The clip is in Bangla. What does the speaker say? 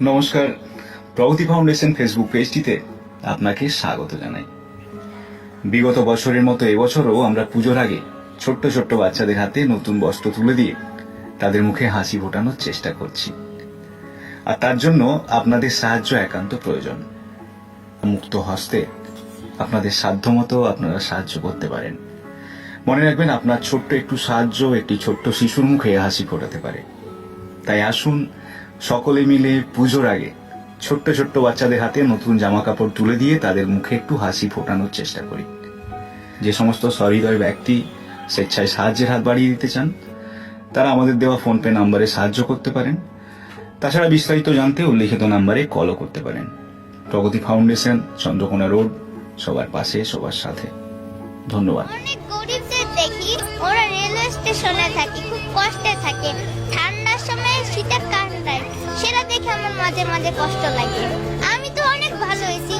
নমস্কার। প্রগতি ফাউন্ডেশন ফেসবুক পেজটিতে আপনাকে স্বাগত জানাই। বিগত বছরের মতো এবছরও আমরা পুজোর আগে ছোট্ট ছোট্ট বাচ্চাদের হাতে নতুন বস্ত্র তুলে দিয়ে তাদের মুখে হাসি ফোটানোর চেষ্টা করছি। আর তার জন্য আপনাদের সাহায্য একান্ত প্রয়োজন। মুক্ত হস্তে আপনাদের সাধ্যমতো আপনারা সাহায্য করতে পারেন। মনে রাখবেন, আপনার ছোট্ট একটু সাহায্য একটি ছোট্ট শিশুর মুখে হাসি ফোটাতে পারে। তাই আসুন সকলে মিলে পুজোর আগে ছোট্ট ছোট্ট বাচ্চাদের হাতে নতুন জামা কাপড় তুলে দিয়ে তাদের মুখে একটু হাসি ফোটানোর চেষ্টা করি। যে সমস্ত সহৃদয় ব্যক্তি স্বেচ্ছায় সাহায্যের হাত বাড়িয়ে দিতে চান, তারা আমাদের দেওয়া ফোনপে নাম্বারে সাহায্য করতে পারেন। তাছাড়া বিস্তারিত জানতে উল্লিখিত নাম্বারে কলও করতে পারেন। প্রগতি ফাউন্ডেশন, চন্দ্রকোনা রোড, সবার পাশে, সবার সাথে। ধন্যবাদ। দেখি, ওরা রেলওয়ে স্টেশনে থাকে, খুব কষ্টে থাকে। ঠান্ডার সময় দেখে আমার মাঝে মাঝে কষ্ট লাগে। আমি তো অনেক ভালো হয়েছি